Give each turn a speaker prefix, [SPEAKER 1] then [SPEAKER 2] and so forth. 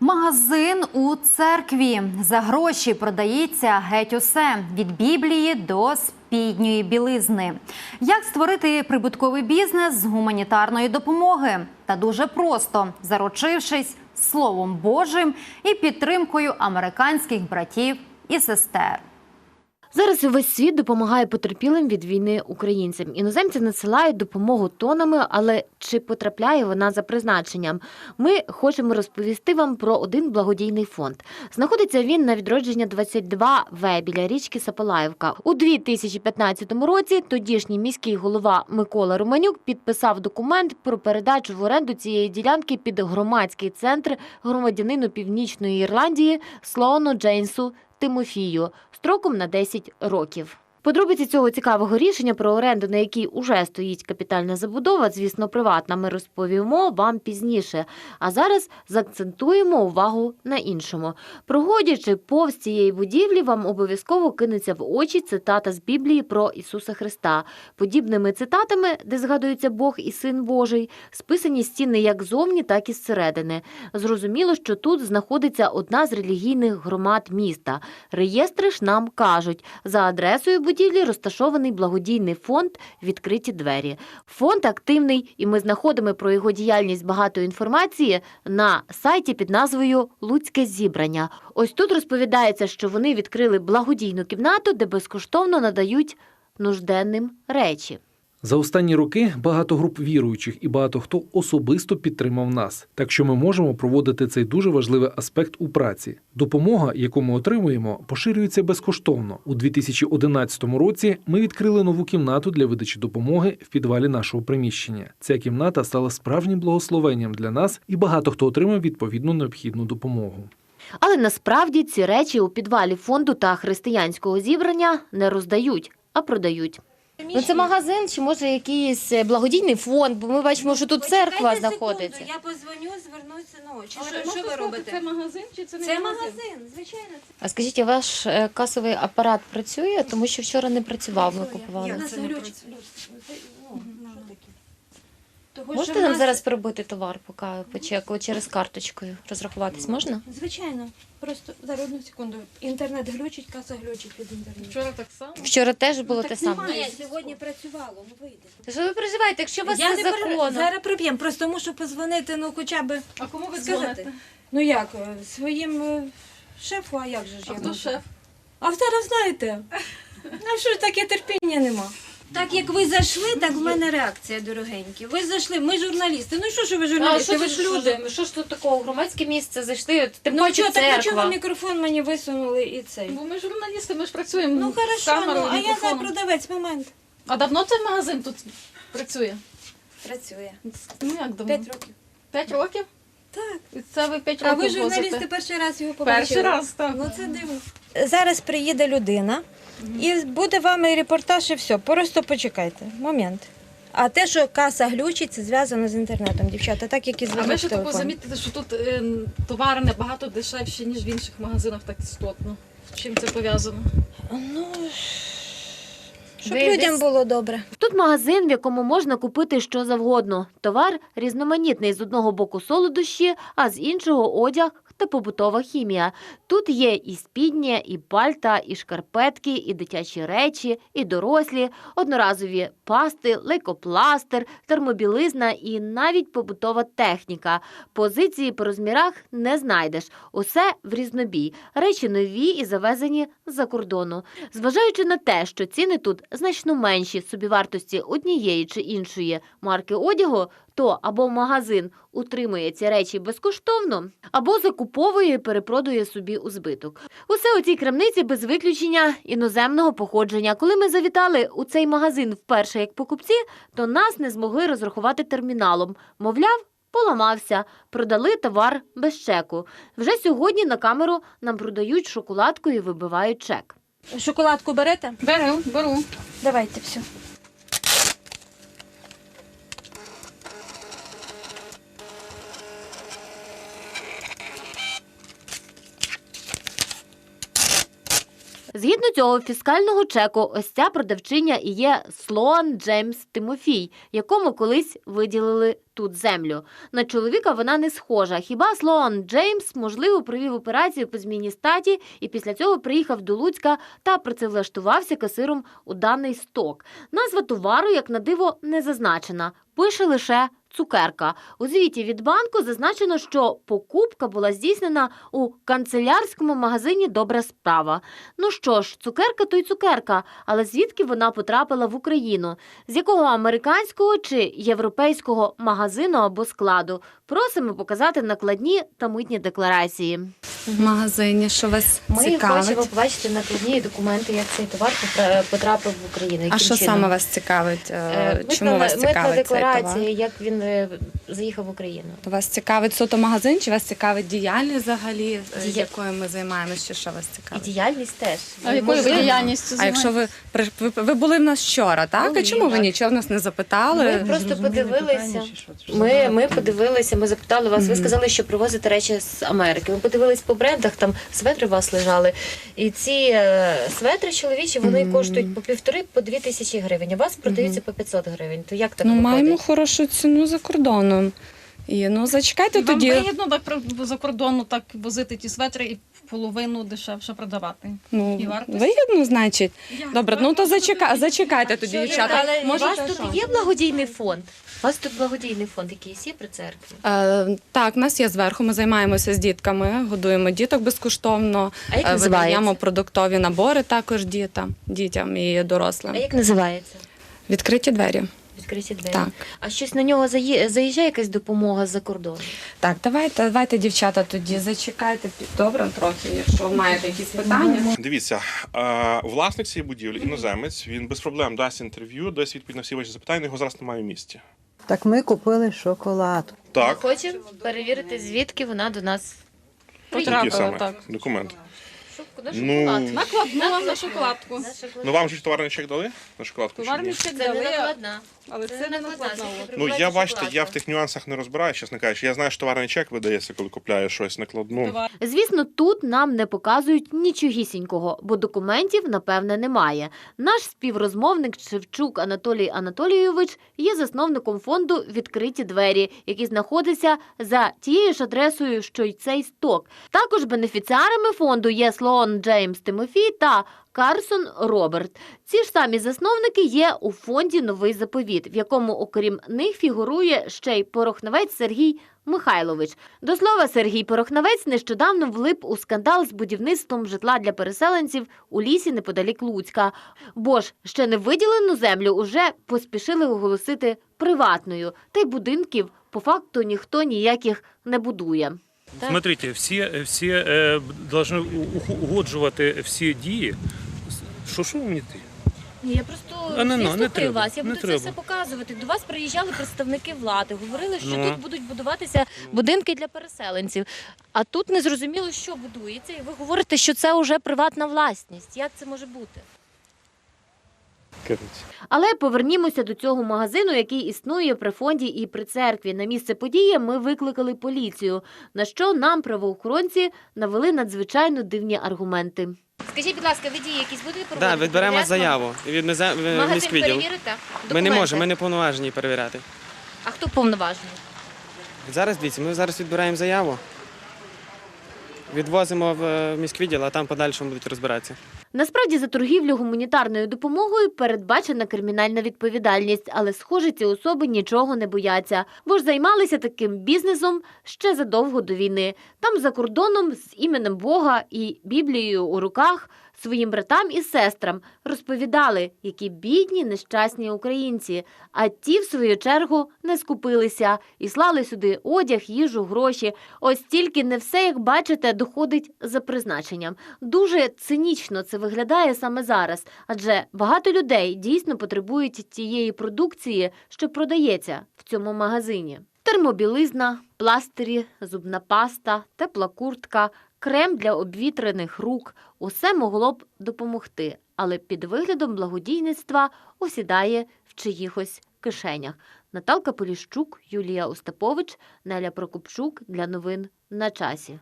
[SPEAKER 1] Магазин у церкві за гроші продається геть усе від біблії до спідньої білизни. Як створити прибутковий бізнес з гуманітарної допомоги? Та дуже просто заручившись словом Божим і підтримкою американських братів і сестер.
[SPEAKER 2] Зараз весь світ допомагає потерпілим від війни українцям. Іноземці надсилають допомогу тонами, але чи потрапляє вона за призначенням? Ми хочемо розповісти вам про один благодійний фонд. Знаходиться він на відродження 22 В біля річки Сапалаївка. У 2015 році тодішній міський голова Микола Романюк підписав документ про передачу в оренду цієї ділянки під громадський центр громадянину Північної Ірландії Слоану Джейнсу Тимофію строком на 10 років. Подробиці цього цікавого рішення про оренду, на якій уже стоїть капітальна забудова, звісно, приватна. Ми розповімо вам пізніше. А зараз заакцентуємо увагу на іншому. Проходячи повз цієї будівлі, вам обов'язково кинеться в очі цитата з Біблії про Ісуса Христа. Подібними цитатами, де згадується Бог і Син Божий, списані стіни як зовні, так і зсередини. Зрозуміло, що тут знаходиться одна з релігійних громад міста. Реєстри ж нам кажуть, за адресою будівлі розташований благодійний фонд Відкриті двері. Фонд активний, і ми знаходимо про його діяльність багато інформації на сайті під назвою Луцьке зібрання. Ось тут розповідається, що вони відкрили благодійну кімнату, де безкоштовно надають нужденним речі.
[SPEAKER 3] За останні роки багато груп віруючих і багато хто особисто підтримав нас, так що ми можемо проводити цей дуже важливий аспект у праці. Допомога, яку ми отримуємо, поширюється безкоштовно. У 2011 році ми відкрили нову кімнату для видачі допомоги в підвалі нашого приміщення. Ця кімната стала справжнім благословенням для нас, і багато хто отримав відповідну необхідну допомогу.
[SPEAKER 2] Але насправді ці речі у підвалі фонду та християнського зібрання не роздають, а продають. Ну, це магазин чи може якийсь е, благодійний фонд, бо ми бачимо, що тут церква
[SPEAKER 4] Почекайте
[SPEAKER 2] знаходиться.
[SPEAKER 4] секунду, Я позвоню, звернуся. Ну, чи
[SPEAKER 5] Але
[SPEAKER 4] що,
[SPEAKER 5] можна
[SPEAKER 4] що ви
[SPEAKER 5] сказати,
[SPEAKER 4] робите?
[SPEAKER 5] Це магазин чи це не
[SPEAKER 4] Це
[SPEAKER 5] магазин?
[SPEAKER 4] Звичайно, звичайно.
[SPEAKER 2] А скажіть, а ваш е, касовий апарат працює, тому що вчора не працював, ми
[SPEAKER 4] Це
[SPEAKER 2] купували.
[SPEAKER 4] Це... нас
[SPEAKER 5] Це не
[SPEAKER 4] глюч.
[SPEAKER 5] працює.
[SPEAKER 4] Ну, що таке? Того,
[SPEAKER 2] Можете нам
[SPEAKER 4] нас-
[SPEAKER 2] зараз перебити товар поки по чеку через карточкою? Розрахуватись можна?
[SPEAKER 4] Звичайно. Просто зараз одну секунду. Інтернет глючить, каса глючить під інтернет.
[SPEAKER 5] Вчора так само.
[SPEAKER 2] Вчора теж було
[SPEAKER 4] Так
[SPEAKER 2] те саме.
[SPEAKER 4] немає, сьогодні працювало, ну вийде.
[SPEAKER 2] Та Що ви переживаєте, якщо у вас
[SPEAKER 4] Я
[SPEAKER 2] все
[SPEAKER 4] не пере-
[SPEAKER 2] законно?
[SPEAKER 4] Зараз приб'ємо, просто мушу позвонити, ну хоча б
[SPEAKER 5] А кому ви
[SPEAKER 4] сказати.
[SPEAKER 5] дзвоните?
[SPEAKER 4] Ну як, е, своїм е, шефу, а як же ж
[SPEAKER 5] А
[SPEAKER 4] я
[SPEAKER 5] хто
[SPEAKER 4] можу?
[SPEAKER 5] шеф?
[SPEAKER 4] А зараз знаєте, ну що ж таке терпіння нема. Так як ви зайшли, так в мене реакція, дорогенькі. Ви зайшли, ми журналісти. Ну що ж ви
[SPEAKER 2] А
[SPEAKER 4] журналісти?
[SPEAKER 2] що
[SPEAKER 4] ви
[SPEAKER 2] ж
[SPEAKER 4] люди.
[SPEAKER 2] Що ж тут такого? Громадське місце зайшли, от тим
[SPEAKER 4] Ну
[SPEAKER 2] паче
[SPEAKER 4] чого, так а чого
[SPEAKER 2] церква.
[SPEAKER 4] мікрофон мені висунули і цей?
[SPEAKER 5] Бо ми журналісти, ми ж працюємо
[SPEAKER 4] Ну
[SPEAKER 5] з
[SPEAKER 4] хорошо,
[SPEAKER 5] камерою,
[SPEAKER 4] ну, а я за
[SPEAKER 5] мікрофоном.
[SPEAKER 4] продавець, момент.
[SPEAKER 5] А давно цей магазин тут працює?
[SPEAKER 4] Працює.
[SPEAKER 5] Ну як давно?
[SPEAKER 4] П'ять років.
[SPEAKER 5] П'ять років?
[SPEAKER 4] Так.
[SPEAKER 5] І це ви п'ять
[SPEAKER 4] А
[SPEAKER 5] років
[SPEAKER 4] ви журналісти
[SPEAKER 5] возите?
[SPEAKER 4] перший раз його побачили?
[SPEAKER 5] Перший раз, так.
[SPEAKER 4] Ну це дивно. Зараз приїде людина і буде вам і репортаж, і все. Просто почекайте. Момент. А те, що каса глючить, це зв'язано з інтернетом, дівчата, так як і з
[SPEAKER 5] А ви ще таку замітите, що тут е, товари набагато дешевші, ніж в інших магазинах, так істотно. Чим це пов'язано?
[SPEAKER 4] Ну, щоб
[SPEAKER 2] Ви
[SPEAKER 4] людям
[SPEAKER 2] десь-
[SPEAKER 4] було добре.
[SPEAKER 2] Тут магазин, в якому можна купити що завгодно. Товар різноманітний з одного боку солодощі, а з іншого одяг та побутова хімія. Тут є і спідня, і пальта, і шкарпетки, і дитячі речі, і дорослі, одноразові пасти, лейкопластир, термобілизна і навіть побутова техніка. Позиції по розмірах не знайдеш. Усе в різнобій. Речі нові і завезені з-за кордону. Зважаючи на те, що ціни тут значно менші собівартості однієї чи іншої марки одягу, то або магазин утримує ці речі безкоштовно, або закуповує і перепродує собі у збиток. Усе у цій крамниці без виключення іноземного походження. Коли ми завітали у цей магазин вперше як покупці, то нас не змогли розрахувати терміналом. Мовляв, поламався, продали товар без чеку. Вже сьогодні на камеру нам продають шоколадку і вибивають чек.
[SPEAKER 4] Шоколадку берете?
[SPEAKER 5] Беру, беру.
[SPEAKER 4] Давайте все.
[SPEAKER 2] Згідно цього фіскального чеку, ось ця продавчиня і є Слоан Джеймс Тимофій, якому колись виділили тут землю. На чоловіка вона не схожа. Хіба Слоан Джеймс, можливо, провів операцію по зміні статі і після цього приїхав до Луцька та працевлаштувався касиром у даний сток. Назва товару, як на диво, не зазначена. Пише лише цукерка. У звіті від банку зазначено, що покупка була здійснена у канцелярському магазині Добра справа. Ну що ж, цукерка то й цукерка, але звідки вона потрапила в Україну? З якого американського чи європейського магазину або складу? Просимо показати накладні та митні декларації.
[SPEAKER 6] В магазині, що вас
[SPEAKER 2] Ми
[SPEAKER 6] цікавить.
[SPEAKER 2] хочемо побачити накладні документи, як цей товар потрапив в Україну.
[SPEAKER 6] А що
[SPEAKER 2] чином.
[SPEAKER 6] саме вас цікавить? Е,
[SPEAKER 2] Е,
[SPEAKER 6] Чому
[SPEAKER 2] митна-
[SPEAKER 6] вас
[SPEAKER 2] митна
[SPEAKER 6] цікавить цей товар?
[SPEAKER 2] як він е, заїхав в Україну?
[SPEAKER 6] То вас цікавить суто магазин, чи вас цікавить діяльність взагалі,
[SPEAKER 2] Дія-
[SPEAKER 6] якою ми займаємося, чи що вас
[SPEAKER 2] І
[SPEAKER 6] цікавить?
[SPEAKER 2] діяльність теж.
[SPEAKER 5] А якою ви діяльністю
[SPEAKER 6] А якщо ви, при- ви ви були в нас вчора, так?
[SPEAKER 2] Були,
[SPEAKER 6] а чому ви
[SPEAKER 2] так.
[SPEAKER 6] нічого в нас не запитали?
[SPEAKER 2] Ми просто подивилися. Ми, ми подивилися, ми запитали вас. Ви сказали, що привозите речі з Америки. Ми подивились по брендах, там светри у вас лежали. І ці е, светри чоловічі вони
[SPEAKER 6] Мгм.
[SPEAKER 2] коштують по півтори, по дві тисячі гривень. У вас продаються по 500 гривень. То як так
[SPEAKER 6] ну,
[SPEAKER 2] виходить?
[SPEAKER 6] маємо хорошу ціну за кордоном. І ну зачекайте
[SPEAKER 5] І вам
[SPEAKER 6] тоді.
[SPEAKER 5] вигідно так про- за кордону так возити ті светри і половину дешевше продавати.
[SPEAKER 6] Ну,
[SPEAKER 5] і вартість.
[SPEAKER 6] вигідно, значить.
[SPEAKER 5] Як?
[SPEAKER 6] Добре, ну то зачека... зачекайте тоді,
[SPEAKER 2] Що,
[SPEAKER 6] дівчата.
[SPEAKER 2] але у
[SPEAKER 6] Може,
[SPEAKER 2] вас тут є благодійний фонд? У вас тут благодійний фонд якийсь є при церкві?
[SPEAKER 6] Е, так, в нас є зверху. Ми займаємося з дітками, годуємо діток безкоштовно.
[SPEAKER 2] А як
[SPEAKER 6] Е. Видаємо продуктові набори також дітям, дітям і дорослим.
[SPEAKER 2] А як називається?
[SPEAKER 6] Відкриті двері.
[SPEAKER 2] Відкриті двері.
[SPEAKER 6] Так.
[SPEAKER 2] А щось на нього заї- заїжджає якась допомога з-за кордону?
[SPEAKER 6] Так, давайте, давайте, дівчата, тоді зачекайте під- добре трохи, якщо маєте якісь питання.
[SPEAKER 7] Дивіться, власник цієї будівлі, іноземець, він без проблем дасть інтерв'ю, дасть відповідь на всі ваші запитання, його зараз немає в місті.
[SPEAKER 8] Так ми купили шоколад.
[SPEAKER 7] Так,
[SPEAKER 2] хочемо перевірити, звідки вона до нас
[SPEAKER 5] Потрапила,
[SPEAKER 7] саме
[SPEAKER 5] так.
[SPEAKER 7] документ.
[SPEAKER 2] Шок- на
[SPEAKER 7] Ну,
[SPEAKER 2] шоколад.
[SPEAKER 5] Накладну на шоколадку.
[SPEAKER 2] На шоколад.
[SPEAKER 7] Ну вам же ж товарний чек дали на шоколадку? чи ні?
[SPEAKER 2] Це не
[SPEAKER 5] дали,
[SPEAKER 2] накладна.
[SPEAKER 5] але це не накладна.
[SPEAKER 7] Ну я бачите, я в тих нюансах не розбираюся, чесно кажучи. Я знаю, що товарний чек видається, коли купляю щось накладну.
[SPEAKER 5] Товар.
[SPEAKER 2] Звісно, тут нам не показують нічогісінького, бо документів, напевне, немає. Наш співрозмовник Шевчук Анатолій Анатолійович є засновником фонду Відкриті двері, який знаходиться за тією ж адресою, що й цей сток. Також бенефіціарами фонду є Слоан Джеймс Тимофій та Карсон Роберт. Ці ж самі засновники є у фонді Новий заповіт, в якому, окрім них, фігурує ще й порохневець Сергій Михайлович. До слова, Сергій Порохнавець нещодавно влип у скандал з будівництвом житла для переселенців у лісі неподалік Луцька. Бо ж ще не виділену землю уже поспішили оголосити приватною, та й будинків по факту ніхто ніяких не будує. Так.
[SPEAKER 9] Смотрите, всі, всі е, должны у- у- угоджувати всі дії. Що що мені ти?
[SPEAKER 2] Ні, я просто
[SPEAKER 9] А, не,
[SPEAKER 2] я
[SPEAKER 9] ну, не треба,
[SPEAKER 2] вас. Я
[SPEAKER 9] не
[SPEAKER 2] буду це
[SPEAKER 9] треба.
[SPEAKER 2] все показувати. До вас приїжджали представники влади, говорили, що
[SPEAKER 9] Ну.
[SPEAKER 2] тут будуть будуватися будинки для переселенців. А тут не зрозуміло, що будується, і ви говорите, що це вже приватна власність. Як це може бути? Але повернімося до цього магазину, який існує при фонді і при церкві. На місце події ми викликали поліцію, на що нам правоохоронці навели надзвичайно дивні аргументи. Скажіть, будь ласка, ви дії якісь будете проводити?
[SPEAKER 10] Так, відберемо заяву від мізе- в
[SPEAKER 2] Магазин
[SPEAKER 10] міськвідділ.
[SPEAKER 2] перевірите?
[SPEAKER 10] Ми не
[SPEAKER 2] Документи?
[SPEAKER 10] можемо, ми не повноважені перевіряти.
[SPEAKER 2] А хто повноважений?
[SPEAKER 10] Зараз дивіться, ми зараз відбираємо заяву, відвозимо в е, міськвідділ, а там подальшому будуть розбиратися.
[SPEAKER 2] Насправді за торгівлю гуманітарною допомогою передбачена кримінальна відповідальність, але схоже, ці особи нічого не бояться, бо ж займалися таким бізнесом ще задовго до війни. Там за кордоном з іменем Бога і Біблією у руках своїм братам і сестрам розповідали, які бідні нещасні українці. А ті, в свою чергу, не скупилися і слали сюди одяг, їжу, гроші. Ось тільки не все, як бачите, доходить за призначенням. Дуже цинічно це виглядає саме зараз, адже багато людей дійсно потребують тієї продукції, що продається в цьому магазині. Термобілизна, пластирі, зубна паста, тепла куртка, крем для обвітрених рук усе могло б допомогти, але під виглядом благодійництва осідає в чиїхось кишенях. Наталка Поліщук, Юлія Остапович, Неля Прокопчук для новин на часі.